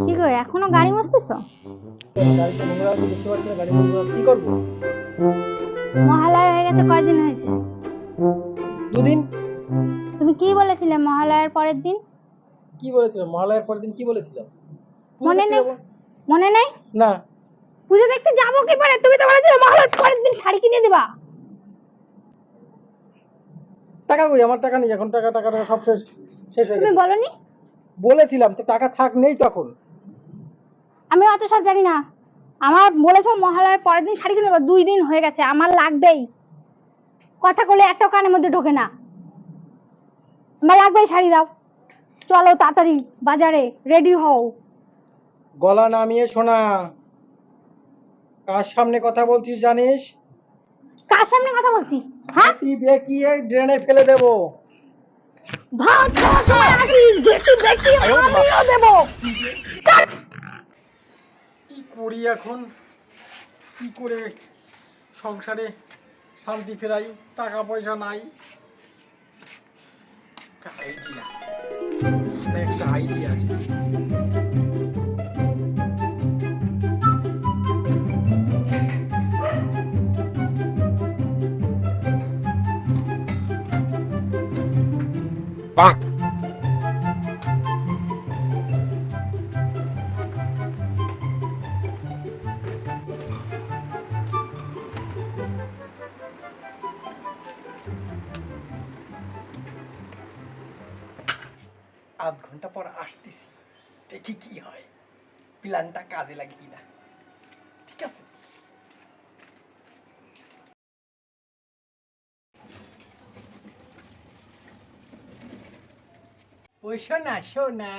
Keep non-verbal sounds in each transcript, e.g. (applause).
কি গো এখনও গাড়ি মুছতেছো কি করব মহালয়া হয়ে গেছে কয়দিন হয়েছে? দুদিন। তুমি কি বলেছিলে মহালয়ার পরের দিন? কি বলেছিলাম? মহালয়ার পরের দিন কি বলেছিলাম? মনে নেই? মনে নেই? না। পুজো দেখতে যাব কি পারে তুমি তো বলেছিলে মহালয়ার পরের দিন শাড়ি কিনে দিবা। টাকা কই আমার টাকা নেই এখন টাকা টাকা টাকা সব শেষ শেষ হয়ে তুমি গেছে। বলনি? বলেছিলাম তো টাকা থাক নেই তখন। আমি অত সব জানি না। আমার বলেছ মহালয়ার পরের দিন শাড়ি কিনে দেবো দুই দিন হয়ে গেছে আমার লাগবেই। কথা বলে একটা কানের মধ্যে ঢোকে না। আমার লাগবেই শাড়ি দাও। চলো তাড়াতাড়ি বাজারে রেডি হও। গলা নামিয়ে শোনা। কার সামনে কথা বলছিস জানিস? কার সামনে কথা বলছি। হ্যাঁ? বেকিয়ে ড্রেনে ফেলে দেবো। ভাত সময় আগে বেশি বেশি আমিও দেবো। কি করি এখন? কি করে সংসারে শান্তি ফেরাই? টাকা পয়সা নাই। একটা আইডিয়া একটা আইডিয়া আসছে। আধ ঘণ্টা পর আসতেছি। দেখি কি হয়। প্ল্যানটা কাজে লাগে কিনা ঠিক আছে? ওই সোনা সোনা।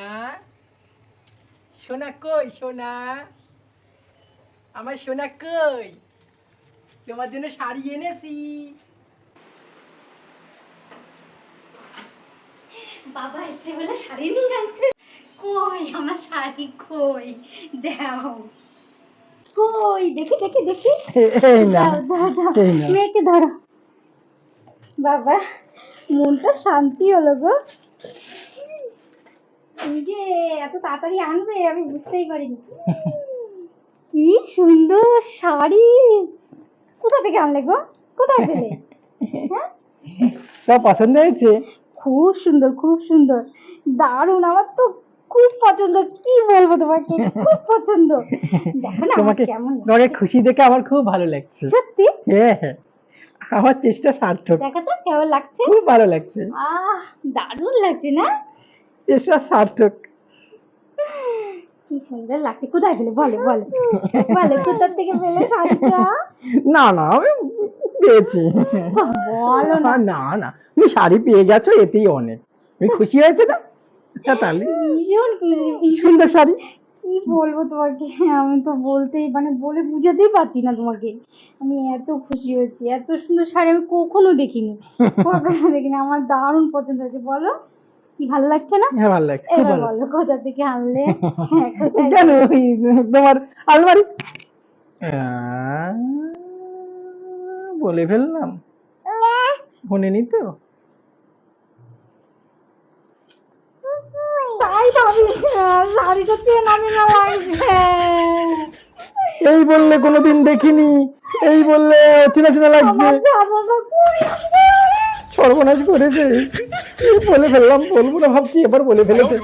সোনা কই সোনা? আমার সোনা কই? তোমার জন্য শাড়ি এনেছি। বাবা এসে বলে শাড়ি নিয়ে আসছে। কই আমার শাড়ি কই? দাও। কই? দেখি দেখি দেখি। এই না দাও দাও মেয়েকে ধরো। বাবা মনটা শান্তি হলো গো। তুমি যে এত তাড়াতাড়ি আনবে আমি বুঝতেই পারিনি। (laughs) কি সুন্দর শাড়ি! কোথা থেকে আনলে গো? কোথায় পেলে? (laughs) হ্যাঁ? সব পছন্দ হয়েছে? খুব সুন্দর খুব সুন্দর। দারুণ আমার তো খুব পছন্দ। কি বলব তোমাকে? খুব পছন্দ। (laughs) দেখো না তোমাকে কেমন তোমাকে খুশি দেখে আমার খুব ভালো লাগছে। সত্যি? হ্যাঁ হ্যাঁ। আমার চেষ্টা সার্থক। দেখো তো কেমন লাগছে? খুব ভালো লাগছে। আহ দারুণ লাগছে না? সার্থক। কি সুন্দর লাগছে। কোথায় পেলে বলো বলো। বলো কোথা থেকে পেলে শাড়িটা না না আমি পেয়েছি। বলো না। না না তুমি শাড়ি পেয়ে গেছো এতেই অনেক। তুমি খুশি হয়েছে না তাহলে। ভীষণ খুশি সুন্দর শাড়ি। কি বলব তোমাকে? আমি তো বলতেই মানে বলে বুঝাতেই পারছি না তোমাকে। আমি এত খুশি হয়েছি। এত সুন্দর শাড়ি আমি কখনো দেখিনি। (laughs) কখনো দেখিনি। আমার দারুণ পছন্দ হয়েছে। বলো। কি ভালো লাগছে না? হ্যাঁ ভালো লাগছে এবার বলো কোথা থেকে আনলে? (laughs) হ্যাঁ, কেন ওই তোমার আলমারি। বলে ফেললাম। শুনিনি তো? তাই হ্যাঁ, শাড়িটা চেন আমি না এই বললে কোনোদিন দেখিনি এই বললে চেনা চেনা লাগছে। সর্বনাশ করেছে। বলে ফেললাম বলব না ভাবছি এবার বলে ফেলেছে।